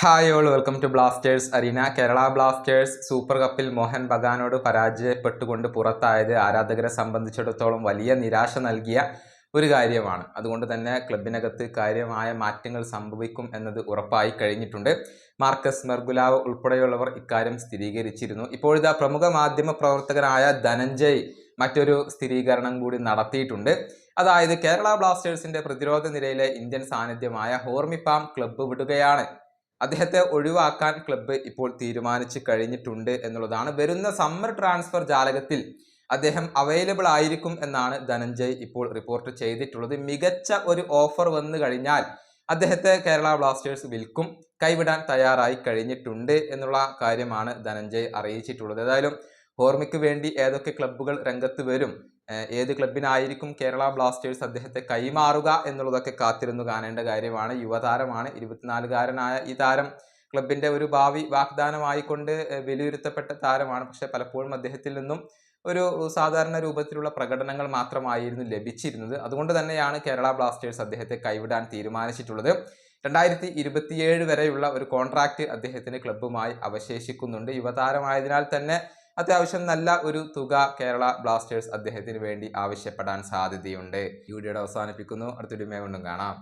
Hi all welcome to Blasters arena Kerala Blasters super കപ്പിൽ മോഹൻ ബഗാനോട് പരാജയപ്പെട്ടുകൊണ്ട് പുറത്തായത് ആരാധകരെ സംബന്ധിച്ചിടത്തോളം വലിയ നിരാശ നൽകിയ ഒരു കാര്യമാണ്. അതുകൊണ്ട് തന്നെ ക്ലബിനകത്ത് കാര്യമായ മാറ്റങ്ങൾ സംഭവിക്കും എന്നത് ഉറപ്പായി കഴിഞ്ഞിട്ടുണ്ട്. മാർക്കസ് മെർഗുലാവ് ഉൾപ്പെടെയുള്ളവർ ഇക്കാര്യം സ്ഥിരീകരിച്ചിരുന്നു. ഇപ്പോഴിതാ പ്രമുഖ മാധ്യമ പ്രവർത്തകനായ ധനഞ്ജയ് മറ്റൊരു സ്ഥിരീകരണം കൂടി നടത്തിയിട്ടുണ്ട്. അതായത് കേരള ബ്ലാസ്റ്റേഴ്സിന്റെ പ്രതിരോധ നിരയിലെ ഇന്ത്യൻ സാന്നിധ്യമായ ഹോർമിപ്പാം ക്ലബ്ബ് വിടുകയാണ്. അദ്ദേഹത്തെ ഒഴിവാക്കാൻ ക്ലബ്ബ് ഇപ്പോൾ തീരുമാനിച്ചു കഴിഞ്ഞിട്ടുണ്ട് എന്നുള്ളതാണ്. വരുന്ന സമ്മർ ട്രാൻസ്ഫർ ജാലകത്തിൽ അദ്ദേഹം അവൈലബിൾ ആയിരിക്കും എന്നാണ് ധനഞ്ജയ് ഇപ്പോൾ റിപ്പോർട്ട് ചെയ്തിട്ടുള്ളത്. മികച്ച ഒരു ഓഫർ വന്നു കഴിഞ്ഞാൽ അദ്ദേഹത്തെ കേരള ബ്ലാസ്റ്റേഴ്സ് വിൽക്കും കൈവിടാൻ തയ്യാറായി കഴിഞ്ഞിട്ടുണ്ട് എന്നുള്ള കാര്യമാണ് ധനഞ്ജയ് അറിയിച്ചിട്ടുള്ളത്. ഏതായാലും ഹോർമിക്ക് വേണ്ടി ഏതൊക്കെ ക്ലബ്ബുകൾ രംഗത്ത് വരും ഏത് ക്ലബിനായിരിക്കും കേരള ബ്ലാസ്റ്റേഴ്സ് അദ്ദേഹത്തെ കൈമാറുക എന്നുള്ളതൊക്കെ കാത്തിരുന്നു കാണേണ്ട കാര്യമാണ്. യുവതാരമാണ്. ഇരുപത്തിനാലുകാരനായ ഈ താരം ക്ലബിന്റെ ഒരു ഭാവി വാഗ്ദാനമായിക്കൊണ്ട് വിലയിരുത്തപ്പെട്ട താരമാണ്. പക്ഷെ പലപ്പോഴും അദ്ദേഹത്തിൽ നിന്നും ഒരു സാധാരണ രൂപത്തിലുള്ള പ്രകടനങ്ങൾ മാത്രമായിരുന്നു ലഭിച്ചിരുന്നത്. അതുകൊണ്ട് തന്നെയാണ് കേരള ബ്ലാസ്റ്റേഴ്സ് അദ്ദേഹത്തെ കൈവിടാൻ തീരുമാനിച്ചിട്ടുള്ളത്. രണ്ടായിരത്തി ഇരുപത്തിയേഴ് വരെയുള്ള ഒരു കോൺട്രാക്റ്റ് അദ്ദേഹത്തിന് ക്ലബ്ബുമായി അവശേഷിക്കുന്നുണ്ട്. യുവതാരമായതിനാൽ തന്നെ അത്യാവശ്യം നല്ല ഒരു തുക കേരള ബ്ലാസ്റ്റേഴ്സ് അദ്ദേഹത്തിന് വേണ്ടി ആവശ്യപ്പെടാൻ സാധ്യതയുണ്ട്. ഈ വീഡിയോയുടെ അവസാനിപ്പിക്കുന്നു. അടുത്തൊരു കൊണ്ടും കാണാം.